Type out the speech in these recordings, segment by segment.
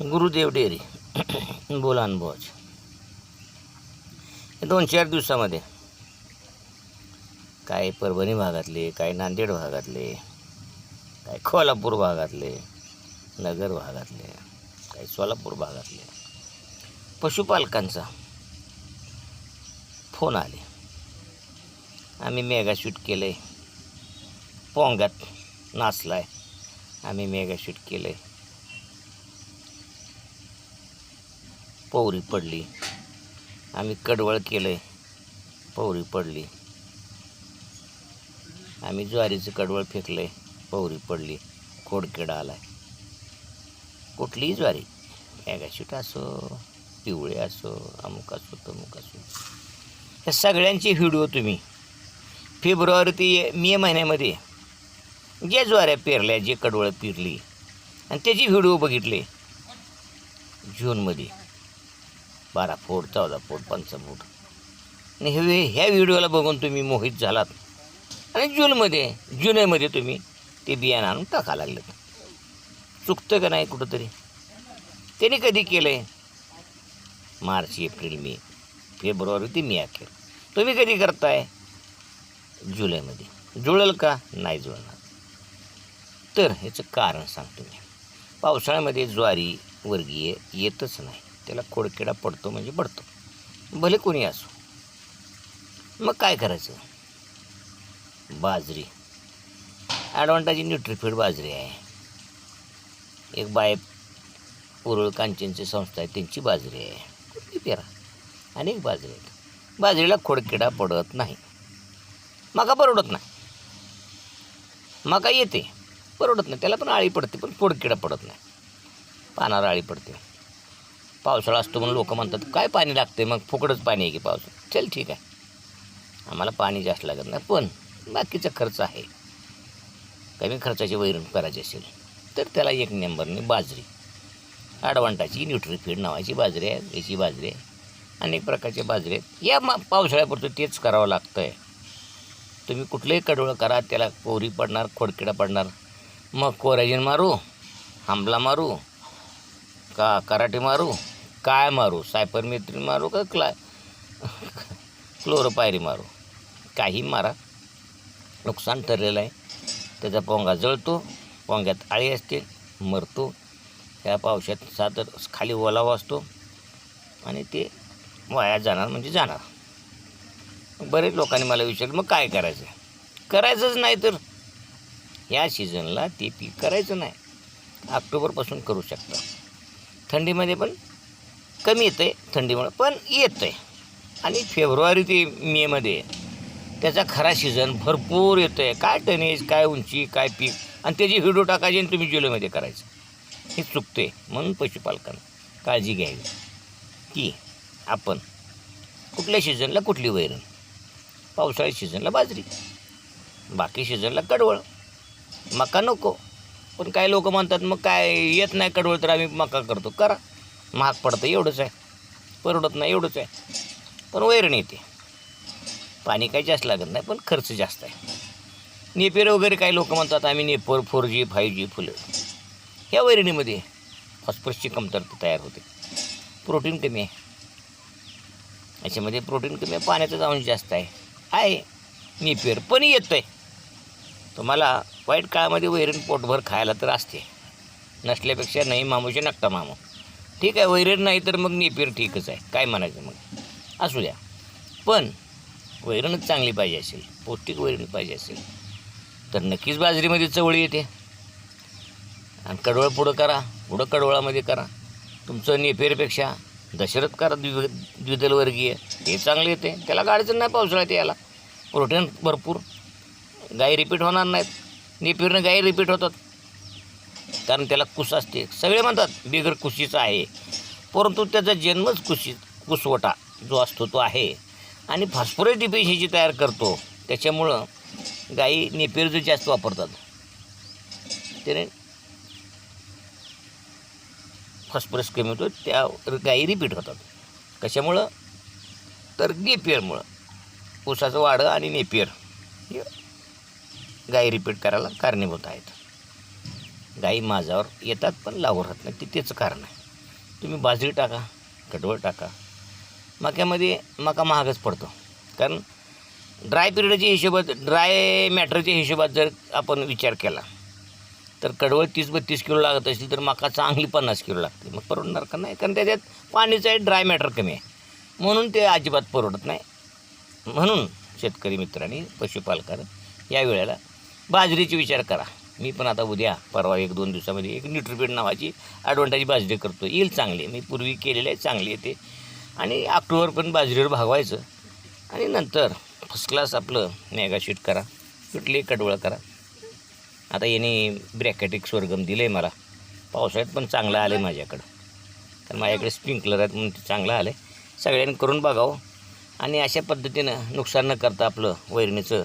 Gurudev dairy बोला अनुभवाचे दोन चार दिवसामध्ये काय परभणी भागातले काय नांदेड भागातले काय कोल्हापूर भागातले नगर भागातले काय सोलापूर भागातले पशुपालकांचा फोन आले. आम्ही मेगा शूट केलं आहे पोंगात नाचलाय. आम्ही मेगा शूट केलं आहे पवरी पडली. आम्ही कडवळ केलं आहे पवरी पडली. आम्ही ज्वारीचं कडवळ फेकलं आहे पवरी पडली. खोडकिडा आलाय. कुठलीही ज्वारी? मॅगाशीट असो पिवळे असो अमुक असो तमुक असो. या सगळ्यांचे व्हिडिओ तुम्ही. फेब्रुवारी ते मे महिन्यामध्ये ज्या ज्वाऱ्या पेरल्या जे कडवळ पिरली आणि त्याची व्हिडिओ बघितले जूनमध्ये. बारा फूट चौदा फूट पंचा फूट. आणि हे ह्या व्हिडिओला बघून तुम्ही मोहित झालात. आणि जूनमध्ये जुलैमध्ये तुम्ही ते बियाणं आणून टाका लागलेत. चुकतं का नाही कुठंतरी? त्याने कधी केलं आहे मार्च एप्रिल मे फेब्रुवारी ते मे अखेर. तुम्ही कधी करताय? जुलैमध्ये. जुळेल का? नाही जुळणार. तर ह्याचं कारण सांगतो मी. पावसाळ्यामध्ये ज्वारी वर्गीय येतच नाही. त्याला खोडकिडा पडतो म्हणजे पडतो. भले कोणी असो. मग काय करायचं? बाजरी. ॲडव्हान्टाची न्यूट्रिफिड बाजरी आहे. एक बाय उरळ कांचनची संस्था आहे त्यांची बाजरी आहे. कुठली पेरा? अनेक बाजरी आहेत. बाजरीला खोडकिडा पडत नाही. मका परवडत नाही. मका येते परवडत नाही. त्याला पण आळी पडते पण खोडकिडा पडत नाही. पानावर आळी पडते. पावसाळा असतो म्हणून लोक म्हणतात काय पाणी लागते मग फुकडच पाणी आहे की पावसाळ्यात चल ठीक आहे. आम्हाला पाणी जास्त लागत नाही पण बाकीचा खर्च आहे. कमी खर्चाची वैरण करायची असेल तर त्याला एक नंबरने बाजरी. ॲडवांटाची न्यूट्रिफीड नावाची बाजरी आहे याची बाजरी आहे. अनेक प्रकारचे बाजरी आहेत. या मा पावसाळ्यापुरतं तेच करावं लागतं आहे तुम्ही कुठलंही कडवळं करा त्याला कोरी पडणार खोडकिडा पडणार. मग कोराजिन मारू आंबला मारू का कराटे मारू काय मारू? सायपरमेथ्रिन मारू का क्ला क्लोरोपायरी मारू? काही मारा. नुकसान ठरलेलं आहे. त्याचा पोंगा जळतो पोंग्यात आळी असते मरतो. ह्या पावसात सादर खाली ओलावा असतो आणि ते वाया जाणार म्हणजे जाणार. बरेच लोकांनी मला विचारलं मग काय करायचं? करायचंच नाही तर. या सीझनला ते पीक करायचं नाही. ऑक्टोबरपासून करू शकता. थंडीमध्ये पण कमी येतं आहे थंडीमुळं पण येतं आहे आणि फेब्रुवारी ते मेमध्ये त्याचा खरा सीझन भरपूर येतो आहे काय टनेज काय उंची काय पीक आणि त्याची व्हिडिओ टाकायची आणि तुम्ही जुलैमध्ये करायचं. हे चुकतं आहे म्हणून पशुपालकांना काळजी घ्यावी. की आपण कुठल्या सीझनला कुठली वैरण? पावसाळी सीझनला बाजरी. बाकी सीझनला कडवळ. मका नको. पण काही लोक म्हणतात मग काय येत नाही कडवळ तर आम्ही मका करतो. करा. महाग पडतं एवढंच आहे. परवडत नाही एवढंच आहे. पण वैरण येते. पाणी काही जास्त लागत नाही पण खर्च जास्त आहे. नेपेर वगैरे काही लोक म्हणतात आम्ही नेपर फोर जी फाईव्ह जी फुलं. ह्या वैरणीमध्ये फॉस्फरसची कमतरता तयार होते. प्रोटीन कमी आहे. याच्यामध्ये प्रोटीन कमी आहे पाण्याचं अंश जास्त आहे. आहे. नेपेर पण येतं आहे तुम्हाला वाईट काळामध्ये वैरण पोटभर खायला तर असते. नसल्यापेक्षा नाही मामूचे नकता मामू. ठीक आहे वैरण नाही तर मग नेपेर ठीकच आहे. काय म्हणायचं मग? असू द्या. पण वैरणच चांगली पाहिजे असेल पौष्टिक वैरण पाहिजे असेल तर नक्कीच बाजरीमध्ये चवळी येते. आणि कडवळ पुढं करा पुढं कडवळामध्ये करा. तुमचं नेपेरपेक्षा दशरथ करा द्वि द्विदलवर्गीय हे चांगले येते. त्याला गाडीचं नाही पावसाळ्यात याला प्रोटीन भरपूर. गाई रिपीट होणार नाहीत. नेपेरनं गाई रिपीट होतात. कारण त्याला कुस असते. सगळे म्हणतात बिगर कुशीचा आहे. परंतु त्याचा जन्मच कुशीत कुसवटा जो असतो तो आहे. आणि फॉस्फरस डिफिशियन्सी तयार करतो त्याच्यामुळं गाई नेपेरजू जास्त वापरतात. त्याने फॉस्फरस कमी होतो त्या गाई रिपीट होतात. कशामुळं? तर नेपियरमुळं ऊसाचं वाढं आणि नेपियर हे गाई रिपीट करायला कारणीभूत आहेत. गाई माझ्यावर येतात पण लागू राहत नाही ते तेचं कारण आहे. तुम्ही बाजरी टाका कडवळ टाका. मक्यामध्ये मका महागच पडतो. कारण ड्राय पिरियडच्या हिशोबात ड्राय मॅटरच्या हिशोबात जर आपण विचार केला तर कडवळ तीस बत्तीस किलो लागत असेल तर मका चांगली पन्नास किलो लागते. मग परवडणार का नाही? कारण त्याच्यात पाणीचं आहे ड्राय मॅटर कमी आहे. म्हणून ते अजिबात परवडत नाही. म्हणून शेतकरी मित्रांनी पशुपालकानं या वेळेला बाजरीचा विचार करा. मी पण आता उद्या परवा एक दोन दिवसामध्ये एक न्यूट्रिपेड नावाची ॲडव्हान्टेज बाजरी करतो येईल चांगली. मी पूर्वी केलेली आहे चांगली येते आणि ऑक्टोबर पण बाजरीवर भागवायचं. आणि नंतर फर्स्ट क्लास आपलं मेगा शूट करा. कुठली कडवळ करा. आता याने ब्रॅकेटिक स्वर्गम दिलं आहे मला. पावसाळ्यात पण चांगलं आलं आहे माझ्याकडं. कारण माझ्याकडे स्प्रिंकलर आहेत म्हणून ते चांगलं आलं आहे सगळ्यांनी करून बघावं. आणि अशा पद्धतीनं नुकसान न करता आपलं वैरणीचं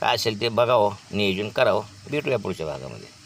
काय असेल ते बघावं नियोजन करावं. भेटूया पुढच्या भागामध्ये.